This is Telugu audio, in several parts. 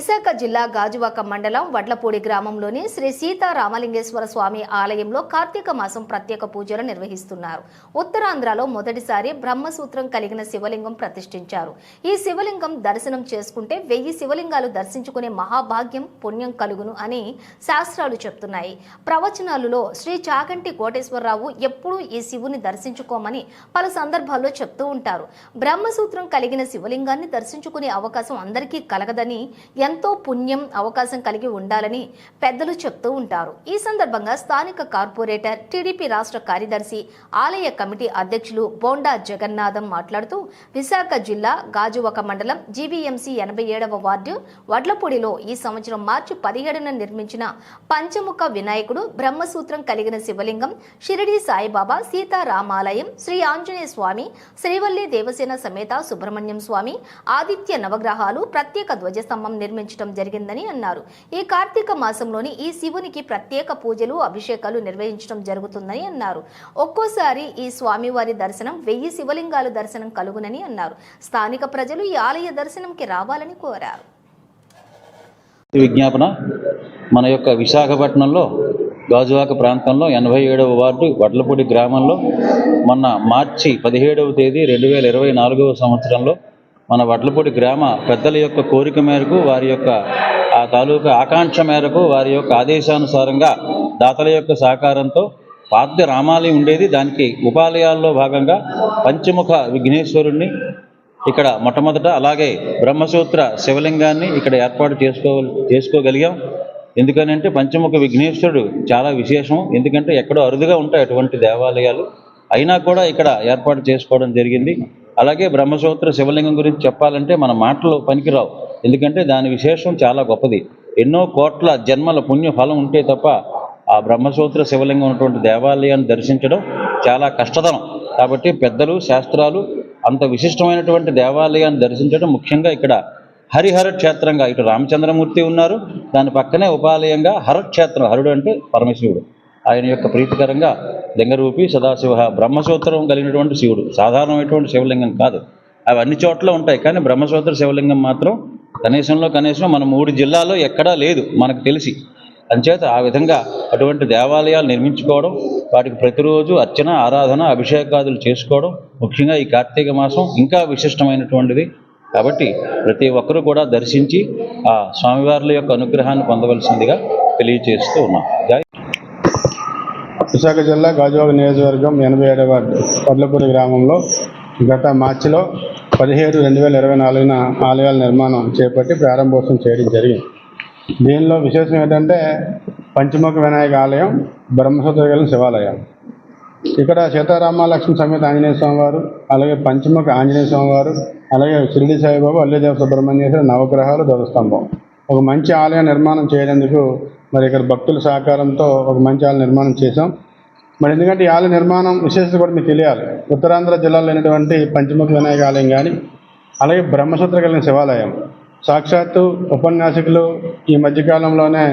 విశాఖ జిల్లా గాజువాక మండలం వడ్లపూడి గ్రామంలోని శ్రీ సీతారామలింగేశ్వర స్వామి ఆలయంలో కార్తీక మాసం ప్రత్యేక పూజలు నిర్వహిస్తున్నారు. ఉత్తరాంధ్రలో మొదటిసారి బ్రహ్మసూత్రం కలిగిన శివలింగం ప్రతిష్ఠించారు. ఈ శివలింగం దర్శనం చేసుకుంటే వెయ్యి శివలింగాలు దర్శించుకునే మహాభాగ్యం పుణ్యం కలుగును అని శాస్త్రాలు చెప్తున్నాయి. ప్రవచనాలలో శ్రీ చాగంటి కోటేశ్వరరావు ఎప్పుడూ ఈ శివుని దర్శించుకోమని పలు సందర్భాల్లో చెప్తూ ఉంటారు. బ్రహ్మసూత్రం కలిగిన శివలింగాన్ని దర్శించుకునే అవకాశం అందరికీ కలగదని ఎంతో పుణ్యం అవకాశం కలిగి ఉండాలని పెద్దలు చెప్తూ ఉంటారు. ఈ సందర్భంగా స్థానిక కార్పొరేటర్ టీడీపీ రాష్ట్ర కార్యదర్శి ఆలయ కమిటీ అధ్యక్షులు బోండా జగన్నాథం మాట్లాడుతూ విశాఖ జిల్లా గాజువక మండలం జీవీఎంసీ ఎనభై ఏడవ వార్డు వడ్లపూడిలో ఈ సంవత్సరం మార్చి పదిహేడున నిర్మించిన పంచముఖ వినాయకుడు బ్రహ్మసూత్రం కలిగిన శివలింగం షిరిడి సాయిబాబా సీతారామాలయం శ్రీ ఆంజనేయ స్వామి శ్రీవల్లి దేవసేన సమేత సుబ్రహ్మణ్యం స్వామి ఆదిత్య నవగ్రహాలు ప్రత్యేక ధ్వజస్తంభం నిర్మించడం జరిగిందని అన్నారు. ఈ కార్తీక మాసంలోని ఈ శివునికి ప్రత్యేక పూజలు అభిషేకాలు నిర్వహించడం జరుగుతుందని అన్నారు. ఒక్కోసారి ఈ స్వామివారి దర్శనం వెయ్యి శివలింగాలు దర్శనం కలుగునని అన్నారు. స్థానిక ప్రజలు ఈ ఆలయ దర్శనంకి రావాలని కోరారు. విజ్ఞాపన మన యొక్క విశాఖపట్నంలో గాజువాక ప్రాంతంలో ఎనభై ఏడవ వార్డు వడ్లపూడి గ్రామంలో మొన్న మార్చి పదిహేడవ తేదీ రెండు వేల ఇరవై నాలుగవ సంవత్సరంలో మన వడ్లపూడి గ్రామ పెద్దల యొక్క కోరిక మేరకు వారి యొక్క ఆ తాలూకా ఆకాంక్ష మేరకు వారి యొక్క ఆదేశానుసారంగా దాతల యొక్క సహకారంతో పాద్య రామాలయం ఉండేది. దానికి ఉపాలయాల్లో భాగంగా పంచముఖ విఘ్నేశ్వరుణ్ణి ఇక్కడ మొట్టమొదట అలాగే బ్రహ్మసూత్ర శివలింగాన్ని ఇక్కడ ఏర్పాటు చేసుకో చేసుకోగలిగాం. ఎందుకనంటే పంచముఖ విఘ్నేశ్వరుడు చాలా విశేషం. ఎందుకంటే ఎక్కడో అరుదుగా ఉంటాయి అటువంటి దేవాలయాలు. అయినా కూడా ఇక్కడ ఏర్పాటు చేసుకోవడం జరిగింది. అలాగే బ్రహ్మసూత్ర శివలింగం గురించి చెప్పాలంటే మన మాటలు పనికిరావు. ఎందుకంటే దాని విశేషం చాలా గొప్పది. ఎన్నో కోట్ల జన్మల పుణ్య ఫలం ఉంటే తప్ప ఆ బ్రహ్మసూత్ర శివలింగం ఉన్నటువంటి దేవాలయాన్ని దర్శించడం చాలా కష్టతరం. కాబట్టి పెద్దలు శాస్త్రాలు అంత విశిష్టమైనటువంటి దేవాలయాన్ని దర్శించడం ముఖ్యంగా ఇక్కడ హరిహర క్షేత్రంగా ఇటు రామచంద్రమూర్తి ఉన్నారు. దాని పక్కనే ఉపాలయంగా హరక్షేత్రం హరుడు అంటే పరమశివుడు. ఆయన యొక్క ప్రీతికరంగా లింగరూపి సదాశివ బ్రహ్మసూత్రం కలిగినటువంటి శివుడు. సాధారణమైనటువంటి శివలింగం కాదు. అవి అన్ని చోట్ల ఉంటాయి కానీ బ్రహ్మసూత్ర శివలింగం మాత్రం కనీసంలో కనీసం మన మూడు జిల్లాల్లో ఎక్కడా లేదు మనకు తెలిసి. అంచేత ఆ విధంగా అటువంటి దేవాలయాలు నిర్మించుకోవడం వాటికి ప్రతిరోజు అర్చన ఆరాధన అభిషేకాదులు చేసుకోవడం ముఖ్యంగా ఈ కార్తీక మాసం ఇంకా విశిష్టమైనటువంటిది. కాబట్టి ప్రతి ఒక్కరూ కూడా దర్శించి ఆ స్వామివార్ల యొక్క అనుగ్రహాన్ని పొందవలసిందిగా తెలియజేస్తూ ఉన్నాం. విశాఖ జిల్లా గాజువాక నియోజకవర్గం ఎనభై ఏడవ పడ్లపూరి గ్రామంలో గత మార్చిలో పదిహేడు రెండు వేల ఇరవై నాలుగున ఆలయాల నిర్మాణం చేపట్టి ప్రారంభోత్సవం చేయడం జరిగింది. దీనిలో విశేషం ఏంటంటే పంచముఖ వినాయక ఆలయం బ్రహ్మసూత్ర శివాలయం. ఇక్కడ సీతారామలక్ష్మి సమేత ఆంజనేయ స్వామివారు అలాగే పంచముఖ ఆంజనేయ స్వామివారు అలాగే షిరిడి సాయిబాబు అల్లిదేవ సుబ్రహ్మణ్యేశ్వర నవగ్రహాలు ధ్వజస్తంభం. ఒక మంచి ఆలయ నిర్మాణం చేయడానికి మరి ఇక్కడ భక్తుల సహకారంతో ఒక మంచి ఆలయ నిర్మాణం చేశాం. మరి ఎందుకంటే ఈ ఆలయ నిర్మాణం విశేషత కూడా మీకు తెలియాలి. ఉత్తరాంధ్ర జిల్లాలో లేనటువంటి పంచముఖ వినాయక ఆలయం కానీ అలాగే బ్రహ్మసూత్ర కలిగిన శివాలయం. సాక్షాత్తు ఉపన్యాసకులు ఈ మధ్యకాలంలోనే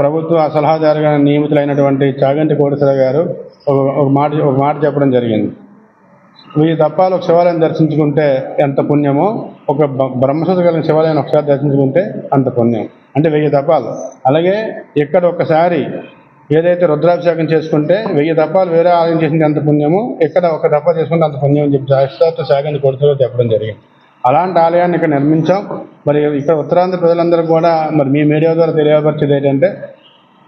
ప్రభుత్వ సలహాదారుగా నియమితులైనటువంటి చాగంటి కోటేశ్వర గారు ఒక ఒక మాట ఒక మాట చెప్పడం జరిగింది. వెయ్యి తప్పాలు ఒక శివాలయం దర్శించుకుంటే ఎంత పుణ్యమో ఒక బ- కలిగిన శివాలయం ఒకసారి దర్శించుకుంటే అంత పుణ్యం. అంటే వెయ్యి తప్పాలు అలాగే ఇక్కడ ఒకసారి ఏదైతే రుద్రాభిషేకం చేసుకుంటే వెయ్యి తప్పాలు వేరే ఆలయం చేసింది అంత పుణ్యము ఇక్కడ ఒక తప్ప చేసుకుంటే అంత పుణ్యం అని చెప్పి శాశ్వత శాఖని కొడుతూ చెప్పడం జరిగింది. అలాంటి ఆలయాన్ని ఇక్కడ నిర్మించాం. మరి ఇక్కడ ఉత్తరాంధ్ర ప్రజలందరూ కూడా మరి మీ మీడియా ద్వారా తెలియపరిచేది ఏంటంటే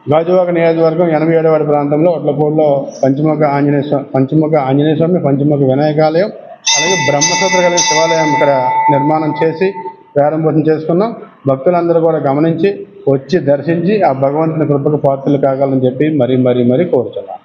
గాజువాక నియోజకవర్గం ఎనభై ఏడవాడి ప్రాంతంలో ఒట్లపూర్లో పంచముఖ ఆంజనేయ స్వామి పంచముఖ ఆంజనేయ స్వామి పంచముఖ వినాయకాలయం అలాగే బ్రహ్మసూత్ర కలిగిన శివాలయం ఇక్కడ నిర్మాణం చేసి ప్రారంభోత్సవం చేసుకున్నాం. భక్తులందరూ కూడా గమనించి వచ్చి దర్శించి ఆ భగవంతుని కృపకు పాత్రలు కాగలని చెప్పి మరీ మరీ మరీ కోరుతున్నాం